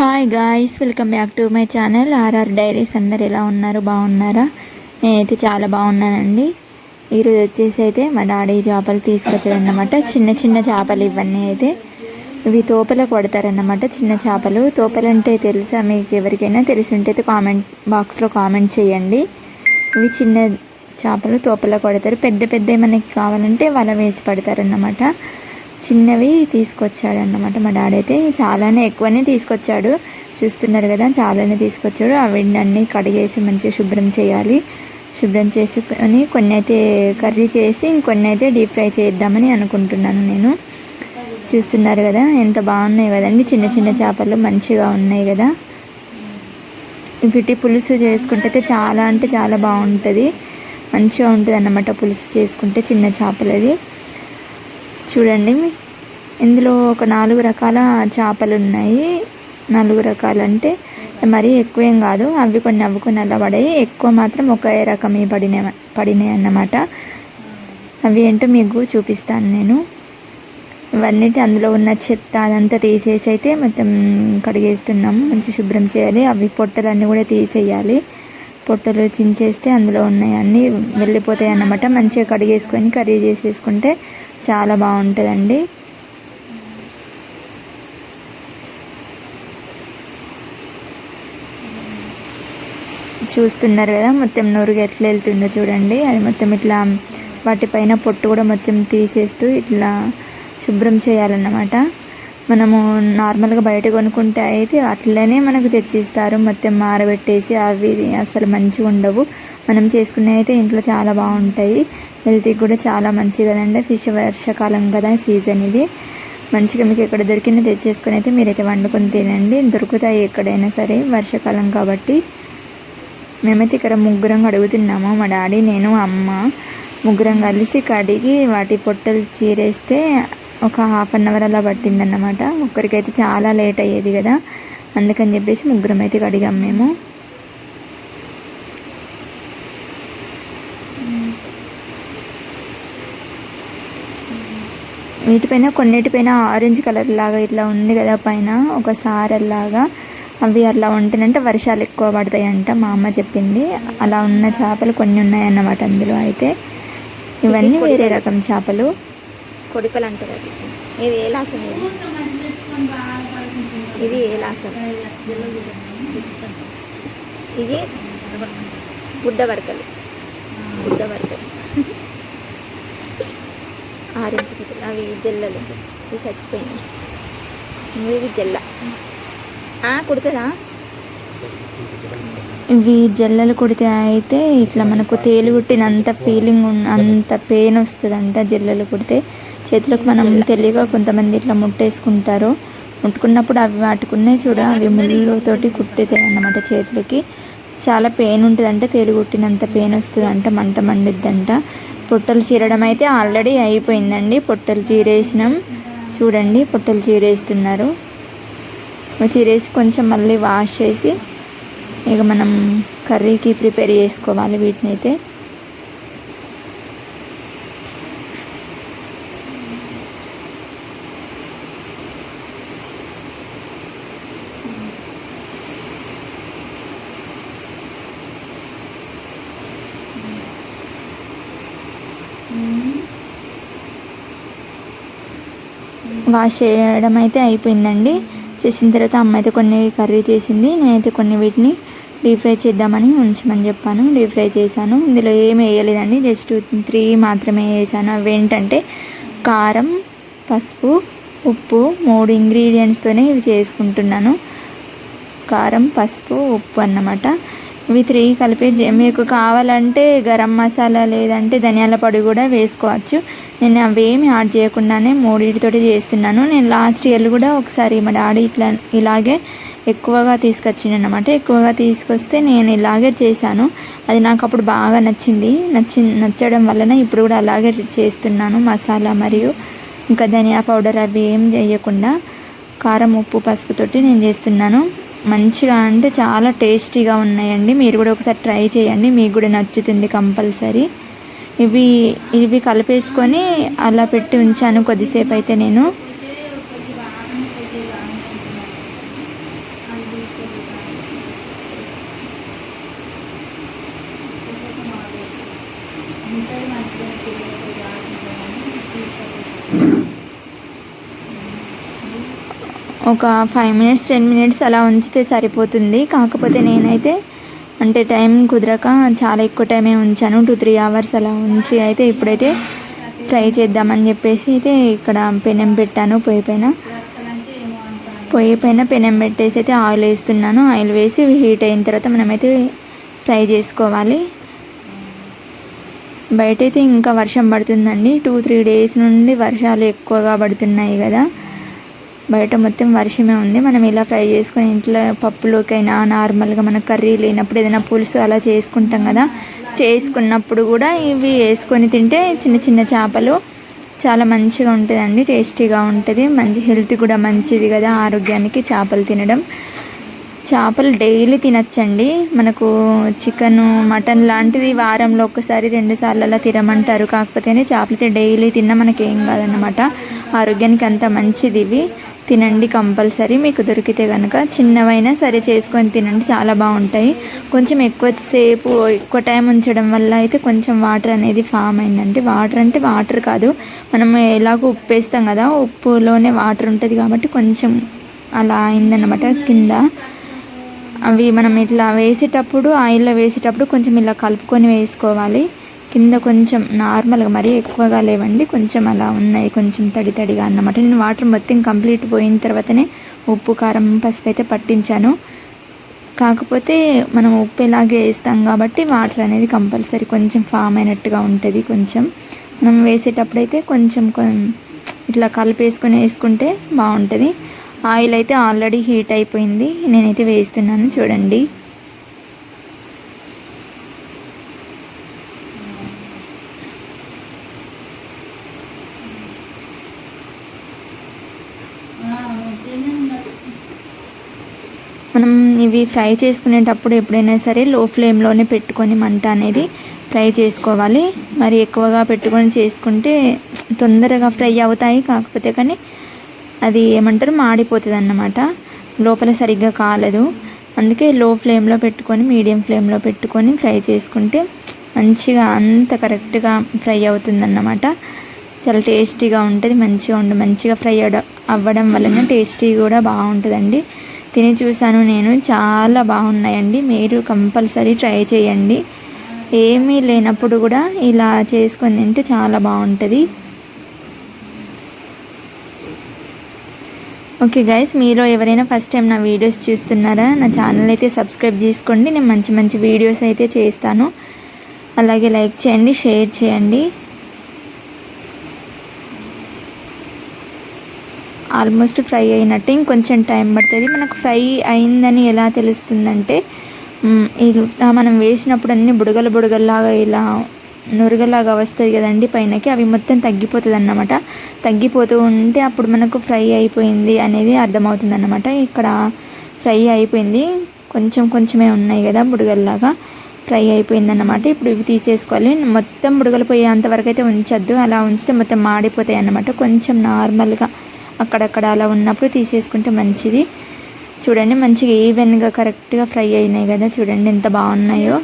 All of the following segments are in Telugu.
Hi guys welcome back to my channel RR diaries అందరు ఎలా ఉన్నారు? బాగున్నారా? నేనైతే చాలా బాగున్నానండి. ఈరోజు వచ్చేసి అయితే మా డాడీ చేపలు తీసుకొచ్చాడు అన్నమాట చిన్న చిన్న చేపలు ఇవన్నీ అయితే ఇవి తోపలకు పడతారన్నమాట చిన్న చేపలు. తోపలంటే తెలుసా? మీకు ఎవరికైనా తెలిసి ఉంటే అయితే కామెంట్ బాక్స్లో కామెంట్ చేయండి. ఇవి చిన్న చేపలు తోపలకు పడతారు పెద్ద పెద్ద మనకి కావాలంటే వల వేసి పడతారన్నమాట. చిన్నవి తీసుకొచ్చాడు అన్నమాట మా డాడీ అయితే చాలానే ఎక్కువనే తీసుకొచ్చాడు. చూస్తున్నారు కదా చాలానే తీసుకొచ్చాడు. అవి అన్నీ కడిగేసి మంచిగా శుభ్రం చేయాలి. శుభ్రం చేసుకొని కొన్ని అయితే కర్రీ చేసి ఇంకొన్ని అయితే డీప్ ఫ్రై చేద్దామని అనుకుంటున్నాను నేను. చూస్తున్నారు కదా ఎంత బాగున్నాయి కదండి. చిన్న చిన్న చేపలు మంచిగా ఉన్నాయి కదా. వీటి పులుసు చేసుకుంటే అయితే చాలా అంటే చాలా బాగుంటుంది. మంచిగా ఉంటుంది అన్నమాట పులుసు చేసుకుంటే చిన్న చేపలది. చూడండి. ఇందులో ఒక నాలుగు రకాల చేపలు ఉన్నాయి నాలుగు రకాలు అంటే మరీ ఎక్కువ ఏం కాదు. అవి కొన్ని అవి కొన్ని అలా పడాయి ఎక్కువ మాత్రం ఒకే రకమే పడినాయి పడినాయి అన్నమాట. అవి ఏంటో మీకు చూపిస్తాను నేను. ఇవన్నిటి అందులో ఉన్న చెత్త అదంతా తీసేసి అయితే మొత్తం కడిగేస్తున్నాము మంచి శుభ్రం చేయాలి. అవి పొట్టలన్నీ కూడా తీసేయాలి. పొట్టలు చించేస్తే అందులో ఉన్నాయి అన్నీ వెళ్ళిపోతాయి అన్నమాట. మంచిగా కడిగేసుకొని కర్రీ చేసేసుకుంటే చాలా బాగుంటుందండి. చూస్తున్నారు కదా మొత్తం నూరుగా ఎట్లా వెళ్తుందో చూడండి. అది మొత్తం ఇట్లా వాటిపైన పొట్టు కూడా మొత్తం తీసేస్తూ ఇట్లా శుభ్రం చేయాలన్నమాట. మనము నార్మల్గా బయట కొనుక్కుంటే అయితే అట్లనే మనకు తెచ్చిస్తారు. మొత్తం మారబెట్టేసి అవి అసలు మంచిగా ఉండవు మనం చేసుకునే అయితే ఇంట్లో చాలా బాగుంటాయి. హెల్త్కి కూడా చాలా మంచిది కదండి. ఫిష్ వర్షాకాలం కదా సీజన్ ఇది. మంచిగా మీకు ఎక్కడ దొరికినా తెచ్చేసుకొని అయితే మీరైతే వండుకొని తినండి. దొరుకుతాయి ఎక్కడైనా సరే వర్షాకాలం కాబట్టి. మేమైతే ఇక్కడ ముగ్గురం అడుగుతున్నాము. మా డాడీ నేను అమ్మ ముగ్గురం కలిసి కడిగి వాటి పొట్టలు చీరేస్తే ఒక హాఫ్ అన్ అవర్ అలా పట్టిందన్నమాట. ఒక్కరికైతే చాలా లేట్ అయ్యేది కదా. అందుకని చెప్పేసి ముగ్గురం అయితే కడిగాం మేము. వీటిపైన కొన్నిటిపైన ఆరెంజ్ కలర్ లాగా ఇట్లా ఉంది కదా పైన ఒక సారల్లాగా. అవి అలా ఉంటేనంటే వర్షాలు ఎక్కువ పడతాయంట మా అమ్మ చెప్పింది. అలా ఉన్న చేపలు కొన్ని ఉన్నాయన్నమాట అందులో అయితే. ఇవన్నీ వేరే రకం చేపలు. కొడిపలు అంటారు అది. ఇది ఏ లాసం ఇది? ఇది ఏ లాసం? ఇది గుడ్డ వరకలు గుడ్డ వరకలు ఆరెంజ్ గిట్టలు అవి జల్లలు. ఇవి చచ్చిపోయినాయి. ఇవి జల్ల. కుడుతుందా? ఇవి జల్లలు కుడితే అయితే ఇట్లా మనకు తేలు కుట్టినంత ఫీలింగ్ అంత పెయిన్ వస్తుందంట జల్లలు కుడితే. చేతులకు మనం తెలియక కొంతమంది ఇట్లా ముట్టేసుకుంటారు. ముట్టుకున్నప్పుడు అవి వాటికున్నాయి చూడ అవి ముళ్ళతోటి కుట్టుతాయి అన్నమాట చేతులకి. చాలా పెయిన్ ఉంటుందంట తేలు కుట్టినంత పెయిన్ వస్తుందంట మంట మండిద్దంట. పొట్టలు చీరడం అయితే ఆల్రెడీ అయిపోయిందండి. పొట్టలు చీరేసినాం. చూడండి పొట్టలు చీరేస్తున్నారు. చీరేసి కొంచెం మళ్ళీ వాష్ చేసి ఇక మనం కర్రీకి ప్రిపేర్ చేసుకోవాలి వీటిని వాష్ చేయడం అయితే అయిపోయిందండి. చేసిన తర్వాత అమ్మ అయితే కొన్ని కర్రీ చేసింది. నేనైతే కొన్ని వీటిని డీప్ ఫ్రై చేద్దామని ఉంచమని చెప్పాను. డీప్ ఫ్రై చేశాను. ఇందులో ఏమి వేయలేదండి. జస్ట్ త్రీ మాత్రమే వేసాను అవి ఏంటంటే కారం పసుపు ఉప్పు మూడు ఇంగ్రీడియంట్స్తోనే ఇవి చేసుకుంటున్నాను. కారం పసుపు ఉప్పు అన్నమాట. ఇవి త్రీ కలిపి మీకు కావాలంటే గరం మసాలా లేదంటే ధనియాల పొడి కూడా వేసుకోవచ్చు. నేను అవేమి యాడ్ చేయకుండానే మూడింటితోటి చేస్తున్నాను. నేను లాస్ట్ ఇయర్ కూడా ఒకసారి మా డాడీ ఇట్లా ఇలాగే ఎక్కువగా తీసుకొచ్చిండు అనమాట ఎక్కువగా తీసుకొస్తే నేను ఇలాగే చేశాను. అది నాకు అప్పుడు బాగా నచ్చింది. నచ్చి నచ్చడం వలన ఇప్పుడు కూడా అలాగే చేస్తున్నాను. మసాలా మరియు ఇంకా ధనియా పౌడర్ అవి ఏం చేయకుండా కారం ఉప్పు పసుపుతోటి నేను చేస్తున్నాను. మంచిగా అంటే చాలా టేస్టీగా ఉన్నాయండి. మీరు కూడా ఒకసారి ట్రై చేయండి. మీకు కూడా నచ్చుతుంది కంపల్సరీ. ఇవి ఇవి కలిపేసుకొని అలా పెట్టి ఉంచాను కొద్దిసేపు అయితే నేను. ఒక ఫైవ్ మినిట్స్ టెన్ మినిట్స్ అలా ఉంచితే సరిపోతుంది. కాకపోతే నేనైతే అంటే టైం కుదరక చాలా ఎక్కువ టైమే ఉంచాను. టూ త్రీ అవర్స్ అలా ఉంచి అయితే ఇప్పుడైతే ఫ్రై చేద్దామని చెప్పేసి అయితే ఇక్కడ పెనం పెట్టాను. పొయ్యి పైన. పొయ్యి పైన పెనం పెట్టేసి అయితే ఆయిల్ వేస్తున్నాను. ఆయిల్ వేసి హీట్ అయిన తర్వాత మనమైతే ఫ్రై చేసుకోవాలి. బయట అయితే ఇంకా వర్షం పడుతుందండి. టూ త్రీ డేస్ నుండి వర్షాలు ఎక్కువగా పడుతున్నాయి కదా. బయట మొత్తం వర్షమే ఉంది. మనం ఇలా ఫ్రై చేసుకొని ఇంట్లో పప్పులోకైనా నార్మల్గా మన కర్రీ లేనప్పుడు ఏదైనా పులుసు అలా చేసుకుంటాం కదా. చేసుకున్నప్పుడు కూడా ఇవి వేసుకొని తింటే చిన్న చిన్న చేపలు చాలా మంచిగా ఉంటుందండి టేస్టీగా ఉంటుంది. మంచి హెల్త్ కూడా మంచిది కదా ఆరోగ్యానికి చేపలు తినడం. చేపలు డైలీ తినచ్చండి. మనకు చికెన్ మటన్ లాంటిది వారంలో ఒకసారి రెండు సార్లు అలా తినమంటారు. కాకపోతేనే చేపలు డైలీ తిన్నా మనకి ఏం కాదన్నమాట. ఆరోగ్యానికి అంత మంచిది ఇవి. తినండి కంపల్సరీ. మీకు దొరికితే కనుక చిన్నవైనా సరే చేసుకొని తినండి. చాలా బాగుంటాయి. కొంచెం ఎక్కువసేపు ఎక్కువ టైం ఉంచడం వల్ల అయితే కొంచెం వాటర్ అనేది ఫామ్ అయిందంటే వాటర్ అంటే వాటర్ కాదు. మనం ఎలాగో ఉప్పు వేస్తాం కదా ఉప్పులోనే వాటర్ ఉంటుంది కాబట్టి కొంచెం అలా అయిందన్నమాట కింద. అవి మనం ఇట్లా వేసేటప్పుడు ఆయిల్లో వేసేటప్పుడు కొంచెం ఇలా కలుపుకొని వేసుకోవాలి. కింద కొంచెం నార్మల్గా మరీ ఎక్కువగా లేవండి. కొంచెం అలా ఉన్నాయి. కొంచెం తడి తడిగా అన్నమాట. నేను వాటర్ మొత్తం కంప్లీట్ పోయిన తర్వాతనే ఉప్పు కారం పసుపు అయితే పట్టించాను. కాకపోతే మనం ఉప్పు ఇలాగే వేస్తాం కాబట్టి వాటర్ అనేది కంపల్సరీ కొంచెం ఫామ్ అయినట్టుగా ఉంటుంది కొంచెం. మనం వేసేటప్పుడైతే కొంచెం ఇట్లా కలిపేసుకొని వేసుకుంటే బాగుంటుంది. ఆయిల్ అయితే ఆల్రెడీ హీట్ అయిపోయింది. నేనైతే వేస్తున్నాను చూడండి మనం ఇవి ఫ్రై చేసుకునేటప్పుడు ఎప్పుడైనా సరే లో ఫ్లేమ్లోనే పెట్టుకొని మంట అనేది ఫ్రై చేసుకోవాలి. మరి ఎక్కువగా పెట్టుకొని చేసుకుంటే తొందరగా ఫ్రై అవుతాయి కాకపోతే కానీ అది ఏమంటారు? మాడిపోతుంది అన్నమాట లోపల సరిగ్గా కాలదు. అందుకే లో ఫ్లేమ్లో పెట్టుకొని మీడియం ఫ్లేమ్లో పెట్టుకొని ఫ్రై చేసుకుంటే మంచిగా అంత కరెక్ట్గా ఫ్రై అవుతుందన్నమాట. చాలా టేస్టీగా ఉంటుంది. మంచిగా ఉండి మంచిగా ఫ్రై అవ్వడం అవ్వడం వలన టేస్టీ కూడా బాగుంటుందండి. తిని చూశాను నేను. చాలా బాగున్నాయండి. మీరు కంపల్సరీ ట్రై చేయండి. ఏమీ లేనప్పుడు కూడా ఇలా చేసుకొని తింటే చాలా బాగుంటుంది. ఓకే గైస్ మీరు ఎవరైనా ఫస్ట్ టైం నా వీడియోస్ చూస్తున్నారా నా ఛానల్ అయితే సబ్స్క్రైబ్ చేసుకోండి. నేను మంచి మంచి వీడియోస్ అయితే చేస్తాను. అలాగే లైక్ చేయండి షేర్ చేయండి. ఆల్మోస్ట్ ఫ్రై అయినట్టు ఇంకొంచెం టైం పడుతుంది. మనకు ఫ్రై అయిందని ఎలా తెలుస్తుందంటే ఈ ఇలా మనం వేసినప్పుడు అన్ని బుడగలు బుడగల్లాగా ఇలా నురగలాగా వస్తుంది కదండి పైనకి అవి మొత్తం తగ్గిపోతుంది అన్నమాట తగ్గిపోతూ ఉంటే అప్పుడు మనకు ఫ్రై అయిపోయింది అనేది అర్థమవుతుంది అన్నమాట ఇక్కడ ఫ్రై అయిపోయింది. కొంచెం కొంచెమే ఉన్నాయి కదా బుడగల్లాగా. ఫ్రై అయిపోయింది అన్నమాట ఇప్పుడు ఇవి తీసేసుకోవాలి. మొత్తం బుడగలు పోయేంత వరకు అయితే ఉంచద్దు. అలా ఉంచితే మొత్తం మాడిపోతాయి అన్నమాట కొంచెం నార్మల్గా అక్కడక్కడ అలా ఉన్నప్పుడు తీసేసుకుంటే మంచిది. చూడండి మంచిగా ఈవెన్గా కరెక్ట్గా ఫ్రై అయినాయి కదా. చూడండి ఎంత బాగున్నాయో.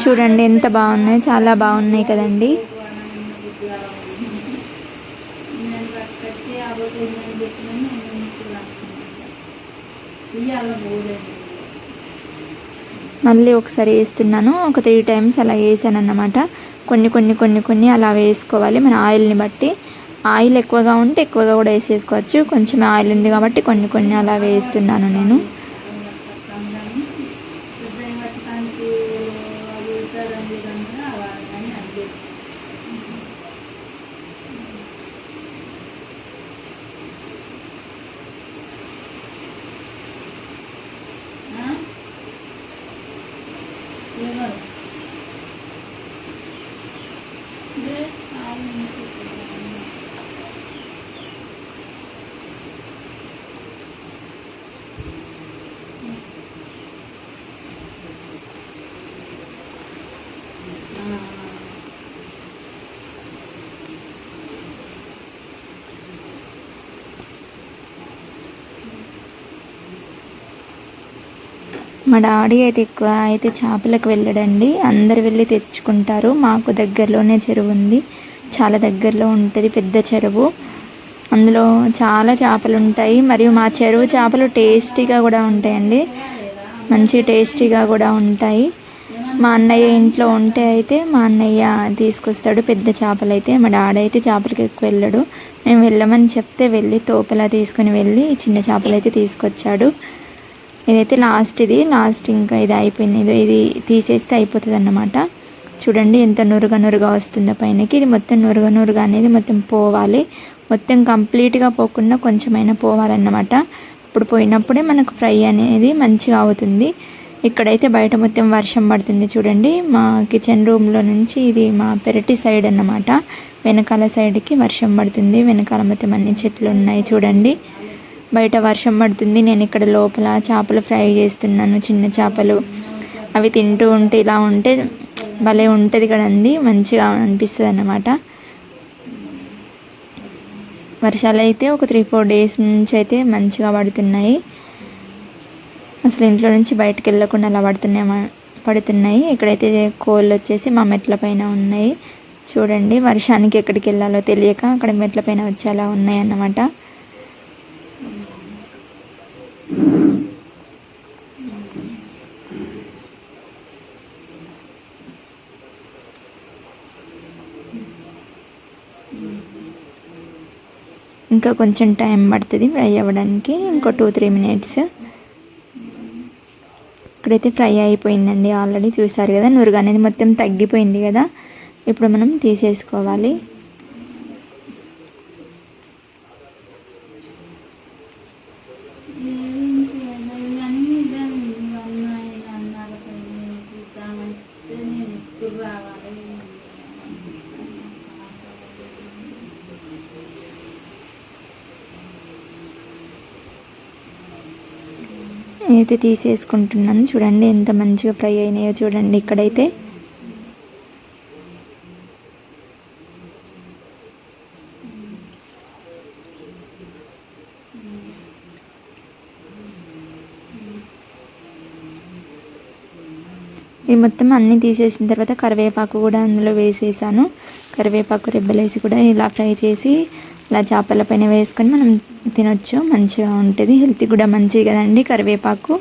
చూడండి ఎంత బాగున్నాయో. చాలా బాగున్నాయి కదండి. నేను నేను నేను ఇవాళ మళ్ళీ ఒకసారి వేస్తున్నాను. ఒక త్రీ టైమ్స్ అలా వేసాను అన్నమాట కొన్ని కొన్ని కొన్ని కొన్ని అలా వేసుకోవాలి. మన ఆయిల్ని బట్టి. ఆయిల్ ఎక్కువగా ఉంటే ఎక్కువగా కూడా వేసేసుకోవచ్చు. కొంచెం ఆయిల్ ఉంది కాబట్టి కొన్ని కొన్ని అలా వేస్తున్నాను నేను. 因为 మా డాడీ అయితే ఎక్కువ అయితే చేపలకు వెళ్ళడండి. అందరు వెళ్ళి తెచ్చుకుంటారు. మాకు దగ్గరలోనే చెరువు ఉంది. చాలా దగ్గరలో ఉంటుంది పెద్ద చెరువు. అందులో చాలా చేపలు ఉంటాయి. మరియు మా చెరువు చేపలు టేస్టీగా కూడా ఉంటాయండి. మంచి టేస్టీగా కూడా ఉంటాయి. మా అన్నయ్య ఇంట్లో ఉంటే అయితే మా అన్నయ్య తీసుకొస్తాడు పెద్ద చేపలు అయితే. మా డాడీ అయితే చేపలకి ఎక్కువ వెళ్ళడు. మేము వెళ్ళమని చెప్తే వెళ్ళి తోపలా తీసుకుని వెళ్ళి చిన్న చేపలు అయితే తీసుకొచ్చాడు. ఇదైతే లాస్ట్ ఇది లాస్ట్ ఇంకా ఇది అయిపోయింది. ఇది ఇది తీసేస్తే అయిపోతుంది అన్నమాట చూడండి ఎంత నురుగ నురుగా వస్తుందో పైనకి. ఇది మొత్తం నురుగ నురుగ అనేది మొత్తం పోవాలి. మొత్తం కంప్లీట్గా పోకుండా కొంచెమైనా పోవాలన్నమాట. ఇప్పుడు పోయినప్పుడే మనకు ఫ్రై అనేది మంచిగా అవుతుంది. ఇక్కడైతే బయట మొత్తం వర్షం పడుతుంది చూడండి. మా కిచెన్ రూమ్లో నుంచి ఇది మా పెరటి సైడ్ అన్నమాట. వెనకాల సైడ్కి వర్షం పడుతుంది. వెనకాల మొత్తం అన్ని చెట్లు ఉన్నాయి చూడండి. బయట వర్షం పడుతుంది నేను ఇక్కడ లోపల చేపలు ఫ్రై చేస్తున్నాను చిన్న చేపలు. అవి తింటూ ఉంటే ఇలా ఉంటే భలే ఉంటుంది కదండి మంచిగా అనిపిస్తుంది అన్నమాట వర్షాలు అయితే ఒక త్రీ ఫోర్ డేస్ నుంచి అయితే మంచిగా పడుతున్నాయి. అసలు ఇంట్లో నుంచి బయటకు వెళ్ళకుండా అలా పడుతున్నాయి పడుతున్నాయి. ఇక్కడైతే కోళ్ళు వచ్చేసి మా మెట్ల పైన ఉన్నాయి. చూడండి వర్షానికి ఎక్కడికి వెళ్ళాలో తెలియక అక్కడ మెట్ల పైన వచ్చేలా ఉన్నాయి అన్నమాట. ఇంకా కొంచెం టైం పడుతుంది ఫ్రై అవ్వడానికి ఇంకో టూ త్రీ మినిట్స్. ఇక్కడైతే ఫ్రై అయిపోయిందండి ఆల్రెడీ చూసారు కదా నురుగు అనేది మొత్తం తగ్గిపోయింది కదా. ఇప్పుడు మనం తీసేసుకోవాలి ఏంటి అన్నీ ఇదే ఇవన్నీ అన్నారు చూద్దామంటే నేను ఎప్పుడు రావాలి అయితే తీసేసుకుంటున్నాను. చూడండి ఎంత మంచిగా ఫ్రై అయినాయో చూడండి ఇక్కడైతే. ఈ మొత్తం అన్నీ తీసేసిన తర్వాత కరివేపాకు కూడా అందులో వేసేసాను. కరివేపాకు రెబ్బలేసి కూడా ఇలా ఫ్రై చేసి ఇలా చేపల పైన వేసుకొని మనం తినొచ్చు. మంచిగా ఉంటుంది. హెల్త్ కూడా మంచిది కదండి కరివేపాకు.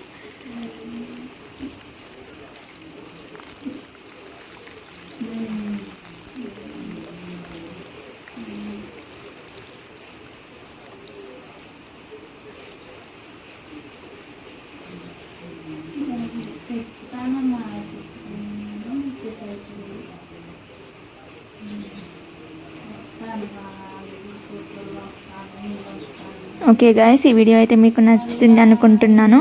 ఓకే గాయస్ ఈ వీడియో అయితే మీకు నచ్చుతుంది అనుకుంటున్నాను.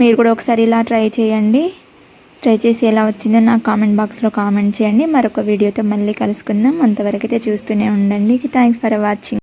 మీరు కూడా ఒకసారి ఇలా ట్రై చేయండి. ట్రై చేసి ఎలా వచ్చిందో నాకు కామెంట్ బాక్స్లో కామెంట్ చేయండి. మరొక వీడియోతో మళ్ళీ కలుసుకుందాం. అంతవరకు అయితే చూస్తూనే ఉండండి. Thanks for watching